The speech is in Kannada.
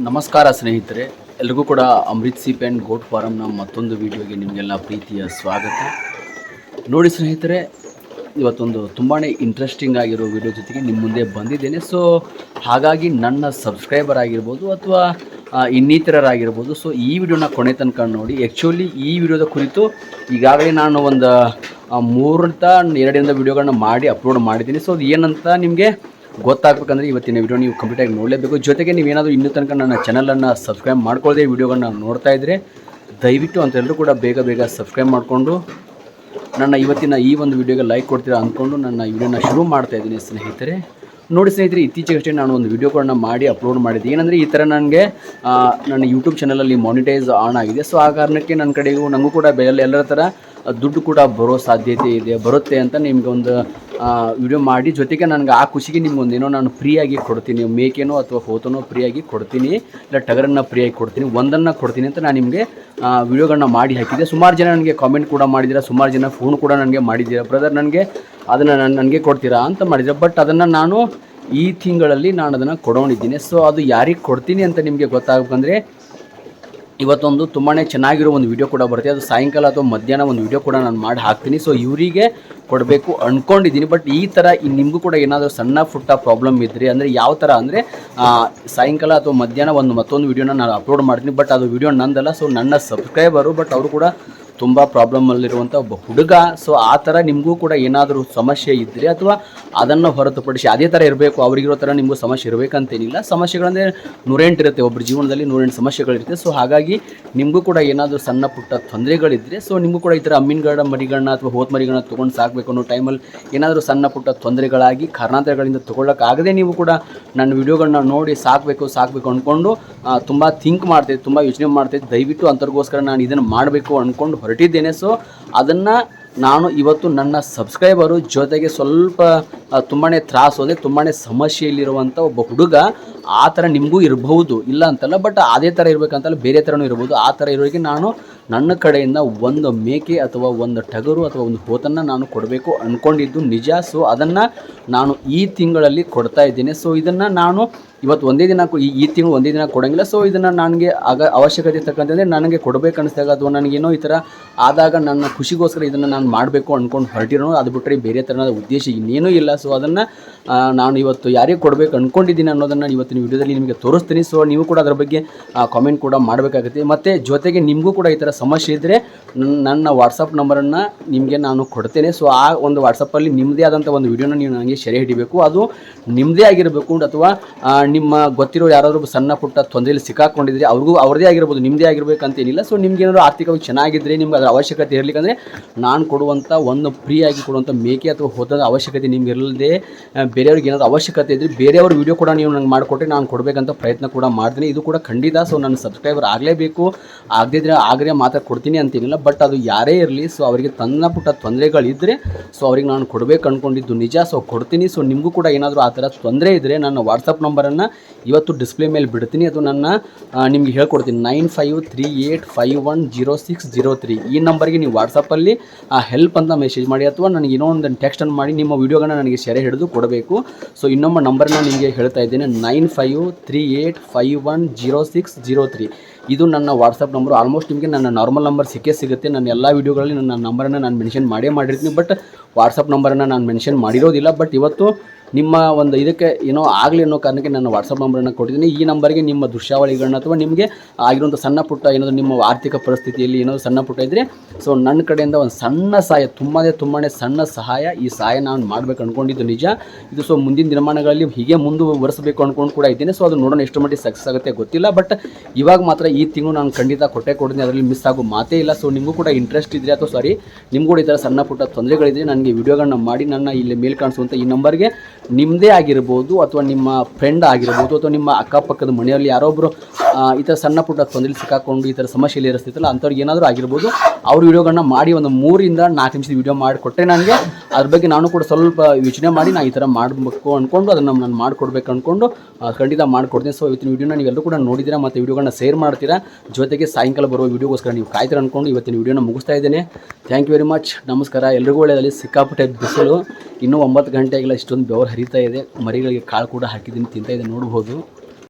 ನಮಸ್ಕಾರ ಸ್ನೇಹಿತರೆ, ಎಲ್ರಿಗೂ ಕೂಡ ಅಮೃತ್ ಸೀಪ್ ಆ್ಯಂಡ್ ಗೋಟ್ ಫಾರಮ್ನ ಮತ್ತೊಂದು ವಿಡಿಯೋಗೆ ನಿಮಗೆಲ್ಲ ಪ್ರೀತಿಯ ಸ್ವಾಗತ. ನೋಡಿ ಸ್ನೇಹಿತರೆ, ಇವತ್ತೊಂದು ತುಂಬಾ ಇಂಟ್ರೆಸ್ಟಿಂಗ್ ಆಗಿರೋ ವಿಡಿಯೋ ಜೊತೆಗೆ ನಿಮ್ಮ ಮುಂದೆ ಬಂದಿದ್ದೇನೆ. ಸೊ ಹಾಗಾಗಿ ನನ್ನ ಸಬ್ಸ್ಕ್ರೈಬರ್ ಆಗಿರ್ಬೋದು ಅಥವಾ ಇನ್ನಿತರರಾಗಿರ್ಬೋದು ಸೊ ಈ ವಿಡಿಯೋನ ಕೊನೆ ತನಕ ನೋಡಿ. ಆ್ಯಕ್ಚುಲಿ ಈ ವಿಡಿಯೋದ ಕುರಿತು ಈಗಾಗಲೇ ನಾನು ಒಂದು ಮೂರಂತ ಎರಡರಿಂದ ವಿಡಿಯೋಗಳನ್ನ ಮಾಡಿ ಅಪ್ಲೋಡ್ ಮಾಡಿದ್ದೀನಿ. ಸೊ ಅದು ಏನಂತ ನಿಮಗೆ ಗೊತ್ತಾಗಬೇಕಂದ್ರೆ ಇವತ್ತಿನ ವಿಡಿಯೋ ನೀವು ಕಂಪ್ಲೀಟಾಗಿ ನೋಡಲೇಬೇಕು. ಜೊತೆಗೆ ನೀವೇನಾದರೂ ಇನ್ನೂ ತನಕ ನನ್ನ ಚಾನಲನ್ನು ಸಬ್ಸ್ಕ್ರೈಬ್ ಮಾಡ್ಕೊಳ್ಳದೆ ವಿಡಿಯೋಗಳನ್ನ ನೋಡ್ತಾ ಇದ್ದರೆ ದಯವಿಟ್ಟು ಅಂತೆಲ್ಲರೂ ಕೂಡ ಬೇಗ ಬೇಗ ಸಬ್ಸ್ಕ್ರೈಬ್ ಮಾಡಿಕೊಂಡು, ನನ್ನ ಇವತ್ತಿನ ಈ ಒಂದು ವಿಡಿಯೋಗೆ ಲೈಕ್ ಕೊಡ್ತೀರಾ ಅಂದ್ಕೊಂಡು ನನ್ನ ವಿಡಿಯೋನ ಶುರು ಮಾಡ್ತಾ ಇದ್ದೀನಿ ಸ್ನೇಹಿತರೆ. ನೋಡಿ ಸ್ನೇಹಿತರೆ, ಇತ್ತೀಚೆಗಷ್ಟೇ ನಾನು ಒಂದು ವಿಡಿಯೋಗಳನ್ನ ಮಾಡಿ ಅಪ್ಲೋಡ್ ಮಾಡಿದ್ದೆ. ಏನಂದರೆ ಈ ಥರ ನನಗೆ ನನ್ನ ಯೂಟ್ಯೂಬ್ ಚಾನಲಲ್ಲಿ ಮಾನಿಟೈಸ್ ಆನ್ ಆಗಿದೆ. ಸೊ ಆ ಕಾರಣಕ್ಕೆ ನನ್ನ ಕಡೆಗೂ ನನಗೂ ಕೂಡ ಬೆಲ್ಲ ಎಲ್ಲರ ಥರ ದುಡ್ಡು ಕೂಡ ಬರೋ ಸಾಧ್ಯತೆ ಇದೆ, ಬರುತ್ತೆ ಅಂತ ನಿಮ್ಗೆ ಒಂದು ವಿಡಿಯೋ ಮಾಡಿ. ಜೊತೆಗೆ ನನಗೆ ಆ ಖುಷಿಗೆ ನಿಮ್ಗೊಂದು ಏನೋ ನಾನು ಫ್ರೀಯಾಗಿ ಕೊಡ್ತೀನಿ. ಮೇಕೆನೋ ಅಥವಾ ಹೋತನೋ ಫ್ರೀಯಾಗಿ ಕೊಡ್ತೀನಿ, ಇಲ್ಲ ಟಗರನ್ನು ಫ್ರೀಯಾಗಿ ಕೊಡ್ತೀನಿ, ಒಂದನ್ನು ಕೊಡ್ತೀನಿ ಅಂತ ನಾನು ನಿಮಗೆ ವಿಡಿಯೋಗಳನ್ನ ಮಾಡಿ ಹಾಕಿದ್ದೆ. ಸುಮಾರು ಜನ ನನಗೆ ಕಾಮೆಂಟ್ ಕೂಡ ಮಾಡಿದ್ದೀರಾ, ಸುಮಾರು ಜನ ಫೋನ್ ಕೂಡ ನನಗೆ ಮಾಡಿದ್ದೀರಾ. ಬ್ರದರ್ ನನಗೆ ಅದನ್ನು ನಾನು, ನನಗೆ ಕೊಡ್ತೀರಾ ಅಂತ ಮಾಡಿದ್ದೀರಾ ಬಟ್ ಅದನ್ನು ನಾನು ಈ ತಿಂಗಳಲ್ಲಿ ನಾನು ಅದನ್ನು ಕೊಡೋಣಿದ್ದೀನಿ ಸೊ ಅದು ಯಾರಿಗೆ ಕೊಡ್ತೀನಿ ಅಂತ ನಿಮಗೆ ಗೊತ್ತಾಗಬೇಕಂದ್ರೆ ಇವತ್ತೊಂದು ತುಂಬಾ ಚೆನ್ನಾಗಿರೋ ಒಂದು ವಿಡಿಯೋ ಕೂಡ ಬರುತ್ತೆ. ಅದು ಸಾಯಂಕಾಲ ಅಥವಾ ಮಧ್ಯಾಹ್ನ ಒಂದು ವಿಡಿಯೋ ಕೂಡ ನಾನು ಮಾಡಿ ಹಾಕ್ತೀನಿ. ಸೊ ಇವರಿಗೆ ಕೊಡಬೇಕು ಅಂದ್ಕೊಂಡಿದ್ದೀನಿ ಬಟ್ ಈ ಥರ ನಿಮಗೂ ಕೂಡ ಏನಾದರೂ ಸಣ್ಣ ಪುಟ್ಟ ಪ್ರಾಬ್ಲಮ್ ಇದ್ದರೆ ಅಂದರೆ ಯಾವ ಥರ ಅಂದರೆ ಸಾಯಂಕಾಲ ಅಥವಾ ಮಧ್ಯಾಹ್ನ ಒಂದು ಮತ್ತೊಂದು ವಿಡಿಯೋನ ನಾನು ಅಪ್ಲೋಡ್ ಮಾಡ್ತೀನಿ. ಬಟ್ ಅದು ವಿಡಿಯೋ ನಂದಲ್ಲ. ಸೊ ನನ್ನ ಸಬ್ಸ್ಕ್ರೈಬರು ಬಟ್ ಅವರು ಕೂಡ ತುಂಬ ಪ್ರಾಬ್ಲಮಲ್ಲಿರುವಂಥ ಒಬ್ಬ ಹುಡುಗ. ಸೊ ಆ ಥರ ನಿಮಗೂ ಕೂಡ ಏನಾದರೂ ಸಮಸ್ಯೆ ಇದ್ದರೆ ಅಥವಾ ಅದನ್ನು ಹೊರತುಪಡಿಸಿ ಅದೇ ಥರ ಇರಬೇಕು, ಅವರಿಗಿರೋ ಥರ ನಿಮಗೂ ಸಮಸ್ಯೆ ಇರಬೇಕಂತೇನಿಲ್ಲ. ಸಮಸ್ಯೆಗಳಂದರೆ ನೂರೆಂಟು ಇರುತ್ತೆ ಒಬ್ಬರ ಜೀವನದಲ್ಲಿ ನೂರೆಂಟು ಸಮಸ್ಯೆಗಳಿರುತ್ತೆ. ಸೊ ಹಾಗಾಗಿ ನಿಮಗೂ ಕೂಡ ಏನಾದರೂ ಸಣ್ಣ ಪುಟ್ಟ ತೊಂದರೆಗಳಿದ್ದರೆ ಸೊ ನಿಮಗೂ ಕೂಡ ಈ ಥರ ಅಮ್ಮಿನಗಡ ಮರಿಗಳನ್ನ ಅಥವಾ ಹೋತ್ ಮರಿಗಳನ್ನ ತೊಗೊಂಡು ಸಾಕಬೇಕು ಅನ್ನೋ ಟೈಮಲ್ಲಿ ಏನಾದರೂ ಸಣ್ಣ ಪುಟ್ಟ ತೊಂದರೆಗಳಾಗಿ ಕಾರಣಾಂತರಗಳಿಂದ ತೊಗೊಳಕ್ಕಾಗದೆ ನೀವು ಕೂಡ ನನ್ನ ವಿಡಿಯೋಗಳನ್ನ ನೋಡಿ ಸಾಕಬೇಕು ಸಾಕಬೇಕು ಅಂದ್ಕೊಂಡು ತುಂಬ ಥಿಂಕ್ ಮಾಡ್ತಿದ್ದೆ ತುಂಬ ಯೋಚನೆ ಮಾಡ್ತೈತೆ ದಯವಿಟ್ಟು ಅಂತರ್ಗೋಸ್ಕರ ನಾನು ಇದನ್ನು ಮಾಡಬೇಕು ಅಂದ್ಕೊಂಡು ಹೊರಟಿದ್ದೇನೆ. ಸೊ ಅದನ್ನು ನಾನು ಇವತ್ತು ನನ್ನ ಸಬ್ಸ್ಕ್ರೈಬರು ಜೊತೆಗೆ ಸ್ವಲ್ಪ ತುಂಬಾ ತ್ರಾಸು ಅಂದರೆ ತುಂಬಾ ಸಮಸ್ಯೆಯಲ್ಲಿರುವಂಥ ಒಬ್ಬ ಹುಡುಗ ಆ ಥರ ನಿಮಗೂ ಇರಬಹುದು, ಇಲ್ಲ ಅಂತಲ್ಲ ಬಟ್ ಅದೇ ಥರ ಇರಬೇಕಂತಲ್ಲ, ಬೇರೆ ಥರನೂ ಇರ್ಬೋದು. ಆ ಥರ ಇರೋರಿಗೆ ನಾನು ನನ್ನ ಕಡೆಯಿಂದ ಒಂದು ಮೇಕೆ ಅಥವಾ ಒಂದು ಟಗರು ಅಥವಾ ಒಂದು ಹೋತನ್ನು ನಾನು ಕೊಡಬೇಕು ಅಂದ್ಕೊಂಡಿದ್ದು ನಿಜ. ಸೊ ಅದನ್ನು ನಾನು ಈ ತಿಂಗಳಲ್ಲಿ ಕೊಡ್ತಾ ಇದ್ದೇನೆ. ಸೊ ಇದನ್ನು ನಾನು ಇವತ್ತು ಒಂದೇ ದಿನ ಈ ತಿಂಗಳು ಒಂದೇ ದಿನ ಕೊಡೋಂಗಿಲ್ಲ. ಸೊ ಇದನ್ನು ನನಗೆ ಆಗ ಅವಶ್ಯಕತೆ ಇರ್ತಕ್ಕಂಥದ್ದೇ ನನಗೆ ಕೊಡಬೇಕು ಅನಿಸಿದಾಗ ಅಥವಾ ನನಗೇನೋ ಈ ಥರ ಆದಾಗ ನನ್ನ ಖುಷಿಗೋಸ್ಕರ ಇದನ್ನು ನಾನು ಮಾಡಬೇಕು ಅಂದ್ಕೊಂಡು ಹೊರಟಿರೋ ಅದು ಬಿಟ್ಟರೆ ಬೇರೆ ಥರದ ಉದ್ದೇಶ ಇನ್ನೇನೂ ಇಲ್ಲ. ಸೊ ಅದನ್ನು ನಾನು ಇವತ್ತು ಯಾರಿಗೆ ಕೊಡಬೇಕು ಅಂದ್ಕೊಂಡಿದ್ದೀನಿ ಅನ್ನೋದನ್ನು ಇವತ್ತಿನ ವಿಡಿಯೋದಲ್ಲಿ ನಿಮಗೆ ತೋರಿಸ್ತೀನಿ. ಸೊ ನೀವು ಕೂಡ ಅದರ ಬಗ್ಗೆ ಕಾಮೆಂಟ್ ಕೂಡ ಮಾಡಬೇಕಾಗುತ್ತೆ. ಮತ್ತು ಜೊತೆಗೆ ನಿಮಗೂ ಕೂಡ ಈ ಥರ ಸಮಸ್ಯೆ ಇದ್ದರೆ ನನ್ನ ವಾಟ್ಸಪ್ ನಂಬರನ್ನು ನಿಮಗೆ ನಾನು ಕೊಡ್ತೇನೆ. ಸೊ ಆ ಒಂದು ವಾಟ್ಸಪ್ಪಲ್ಲಿ ನಿಮ್ಮದೇ ಆದಂಥ ಒಂದು ವಿಡಿಯೋನ ನೀವು ನನಗೆ ಸೆರೆ ಹಿಡಿಬೇಕು. ಅದು ನಿಮ್ಮದೇ ಆಗಿರಬೇಕು ಅಥವಾ ನಿಮ್ಮ ಗೊತ್ತಿರೋ ಯಾರಾದರೂ ಸಣ್ಣ ಪುಟ್ಟ ತೊಂದರೆಯಲ್ಲಿ ಸಿಕ್ಕಾಕೊಂಡಿದ್ರೆ ಅವ್ರಿಗೂ ಅವ್ರದೇ ಆಗಿರ್ಬೋದು ನಿಮ್ಮದೇ ಆಗಿರ್ಬೇಕಂತೇನಿಲ್ಲ ಸೊ ನಿಮ್ಗೆ ಏನಾದರೂ ಆರ್ಥಿಕವಾಗಿ ಚೆನ್ನಾಗಿದ್ದರೆ ನಿಮ್ಗೆ ಅದರ ಅವಶ್ಯಕತೆ ಇರಲಿಕ್ಕಂದ್ರೆ ನಾನು ಕೊಡುವಂಥ ಒಂದು ಫ್ರೀಯಾಗಿ ಕೊಡುವಂಥ ಮೇಕೆ ಅಥವಾ ಹೋದ ಅವಶ್ಯಕತೆ ನಿಮ್ಗೆ ಇರಲ್ಲದೆ ಬೇರೆಯವ್ರಿಗೆ ಏನಾದರೂ ಅವಶ್ಯಕತೆ ಇದ್ದರೆ ಬೇರೆಯವ್ರ ವಿಡಿಯೋ ಕೂಡ ನೀವು ನಂಗೆ ಮಾಡಿಕೊಟ್ರೆ ನಾನು ಕೊಡಬೇಕಂತ ಪ್ರಯತ್ನ ಕೂಡ ಮಾಡ್ತೀನಿ. ಇದು ಕೂಡ ಖಂಡಿತ ಸೊ ನನ್ನ ಸಬ್ಸ್ಕ್ರೈಬರ್ ಆಗಲೇಬೇಕು. ಆಗದಿದ್ರೆ ಆಗ್ರೆ ಮಾತ್ರ ಕೊಡ್ತೀನಿ ಅಂತೇನಿಲ್ಲ ಬಟ್ ಅದು ಯಾರೇ ಇರಲಿ ಸೊ ಅವರಿಗೆ ತನ್ನ ಪುಟ್ಟ ತೊಂದರೆಗಳಿದ್ದರೆ ಸೊ ಅವ್ರಿಗೆ ನಾನು ಕೊಡಬೇಕು ಅಂದ್ಕೊಂಡಿದ್ದು ನಿಜ. ಸೊ ಕೊಡ್ತೀನಿ. ಸೊ ನಿಮಗೂ ಕೂಡ ಏನಾದರೂ ಆ ಥರ ತೊಂದರೆ ಇದ್ದರೆ ನನ್ನ ವಾಟ್ಸಪ್ ನಂಬರನ್ನು ಇವತ್ತು ಡಿಸ್ಪ್ಲೇ ಮೇಲೆ ಬಿಡ್ತೀನಿ. ಅದು ನನ್ನ ನಿಮಗೆ ಹೇಳ್ಕೊಡ್ತೀನಿ. Nine five three eight five one zero six zero three. ಈ ನಂಬರ್ಗೆ ನೀವು ವಾಟ್ಸಪ್ಪಲ್ಲಿ ಹೆಲ್ಪ್ ಅಂತ ಮೆಸೇಜ್ ಮಾಡಿ ಅಥವಾ ನನಗೆ ಏನೋ ಒಂದು ಟೆಕ್ಸ್ಟನ್ನು ಮಾಡಿ ನಿಮ್ಮ ವೀಡಿಯೋಗಳನ್ನ ನನಗೆ ಸೆರೆ ಹಿಡಿದು ಕೊಡಬೇಕು. ಸೊ ಇನ್ನೊಮ್ಮೆ ನಂಬರ್ನ ನಿಮಗೆ ಹೇಳ್ತಾ ಇದ್ದೇನೆ. Nine five three eight five one zero six zero three. ಇದು ನನ್ನ ವಾಟ್ಸಪ್ ನಂಬರ್ ಆಲ್ಮೋಸ್ಟ್ ನಿಮಗೆ ನನ್ನ ನಾರ್ಮಲ್ ನಂಬರ್ ಸಿಕ್ಕೇ ಸಿಗುತ್ತೆ. ನನ್ನ ಎಲ್ಲ ವೀಡಿಯೋಗಳಲ್ಲಿ ನನ್ನ ನಂಬರನ್ನು ನಾನು ಮೆನ್ಷನ್ ಮಾಡೇ ಮಾಡಿರ್ತೀನಿ. ಬಟ್ ವಾಟ್ಸಪ್ ನಂಬರನ್ನು ನಾನು ಮೆನ್ಷನ್ ಮಾಡಿರೋದಿಲ್ಲ. ಬಟ್ ಇವತ್ತು ನಿಮ್ಮ ಒಂದು ಇದಕ್ಕೆ ಏನೋ ಆಗಲಿ ಅನ್ನೋ ಕಾರಣಕ್ಕೆ ನಾನು ವಾಟ್ಸಪ್ ನಂಬರನ್ನು ಕೊಟ್ಟಿದ್ದೀನಿ. ಈ ನಂಬರ್ಗೆ ನಿಮ್ಮ ದೃಶ್ಯಾವಳಿಗಳನ್ನ ಅಥವಾ ನಿಮಗೆ ಆಗಿರುವಂಥ ಸಣ್ಣ ಪುಟ್ಟ ಏನಾದರೂ ನಿಮ್ಮ ಆರ್ಥಿಕ ಪರಿಸ್ಥಿತಿಯಲ್ಲಿ ಏನಾದರೂ ಸಣ್ಣ ಪುಟ್ಟ ಇದ್ದರೆ ಸೊ ನನ್ನ ಕಡೆಯಿಂದ ಒಂದು ಸಣ್ಣ ಸಹಾಯ ತುಂಬಾ ತುಂಬಾ ಸಣ್ಣ ಸಹಾಯ ಈ ಸಹಾಯ ನಾನು ಮಾಡಬೇಕು ಅಂದ್ಕೊಂಡಿದ್ದು ನಿಜ. ಇದು ಸೊ ಮುಂದಿನ ದಿನಮಾನಗಳಲ್ಲಿ ಹೀಗೆ ಮುಂದುವರಿಸಬೇಕು ಅಂದ್ಕೊಂಡು ಕೂಡ ಇದ್ದೀನಿ. ಸೊ ಅದು ನೋಡೋಣ ಎಷ್ಟು ಮಟ್ಟಿಗೆ ಸಕ್ಸಸ್ ಆಗುತ್ತೆ ಗೊತ್ತಿಲ್ಲ. ಬಟ್ ಇವಾಗ ಮಾತ್ರ ಈ ತಿಂಗಳು ನಾನು ಖಂಡಿತ ಕೊಟ್ಟೆ ಕೊಡ್ತೀನಿ. ಅದರಲ್ಲಿ ಮಿಸ್ ಆಗೋ ಮಾತೇ ಇಲ್ಲ. ಸೊ ನಿಮಗೂ ಕೂಡ ಇಂಟ್ರೆಸ್ಟ್ ಇದ್ದರೆ ಅಥವಾ ಸಾರಿ ನಿಮಗೂ ಕೂಡ ಈ ಥರ ಸಣ್ಣ ಪುಟ್ಟ ತೊಂದರೆಗಳಿದ್ರೆ ನನಗೆ ವಿಡಿಯೋಗಳನ್ನ ಮಾಡಿ ನನ್ನ ಇಲ್ಲಿ ಮೇಲ್ ಕಾಣಿಸುವಂಥ ಈ ನಂಬರ್ಗೆ ನಿಮ್ಮದೇ ಆಗಿರ್ಬೋದು ಅಥವಾ ನಿಮ್ಮ ಫ್ರೆಂಡ್ ಆಗಿರ್ಬೋದು ಅಥವಾ ನಿಮ್ಮ ಅಕ್ಕಪಕ್ಕದ ಮನೆಯಲ್ಲಿ ಯಾರೊಬ್ಬರು ಈ ಥರ ಸಣ್ಣ ಪುಟ್ಟ ತೊಂದರೆ ಸಿಕ್ಕಾಕೊಂಡು ಈ ಥರ ಸಮಸ್ಯೆಯಲ್ಲಿ ಇರಿಸ್ತಿತ್ತಲ್ಲ, ಅಂಥವ್ರಿಗೆ ಏನಾದರೂ ಆಗಿರ್ಬೋದು, ಅವ್ರ ವೀಡಿಯೋಗಳನ್ನ ಮಾಡಿ ಒಂದು ಮೂರಿಂದ ನಾಲ್ಕು ನಿಮಿಷದ ವಿಡಿಯೋ ಮಾಡಿ ಕೊಟ್ಟರೆ ನನಗೆ ಅದ್ರ ಬಗ್ಗೆ ನಾನು ಕೂಡ ಸ್ವಲ್ಪ ಯೋಚನೆ ಮಾಡಿ ನಾನು ಈ ಥರ ಮಾಡಬೇಕು ಅಂದ್ಕೊಂಡು ಅದನ್ನು ನಾನು ಮಾಡಿಕೊಡ್ಬೇಕು ಅಂದ್ಕೊಂಡು ಖಂಡಿತ ಮಾಡಿಕೊಡ್ತೀನಿ. ಸೊ ಇವತ್ತಿನ ವಿಡಿಯೋನ ನೀವೆಲ್ಲರೂ ಕೂಡ ನೋಡಿದ್ದೀರಾ ಮತ್ತು ವೀಡಿಯೋಗಳನ್ನ ಶೇರ್ ಮಾಡ್ತೀರಾ? ಜೊತೆಗೆ ಸಾಯಂಕಾಲ ಬರುವ ವಿಡಿಯೋಗೋಸ್ಕರ ನೀವು ಕಾಯ್ತೀರ ಅಂದ್ಕೊಂಡು ಇವತ್ತಿನ ವಿಡಿಯೋನ ಮುಗಿಸ್ತಾ ಇದ್ದೇನೆ. ಥ್ಯಾಂಕ್ ಯು ವೆರಿ ಮಚ್ ನಮಸ್ಕಾರ. ಎಲ್ರಿಗೂ ಒಳ್ಳೆಯದಲ್ಲಿ ಸಿಕ್ಕಾಪಟ್ಟೆ ಬಿಸಿಲು. ಇನ್ನೂ ಒಂಬತ್ತು ಗಂಟೆಗೆಲ್ಲ ಇಷ್ಟೊಂದು ಬೆವರು ಹರಿತಾ ಇದೆ. ಮರಿಗಳಿಗೆ ಕಾಳು ಕೂಡ ಹಾಕಿದ್ದೀನಿ, ತಿಂತಾ ಇದೆ, ನೋಡ್ಬೋದು.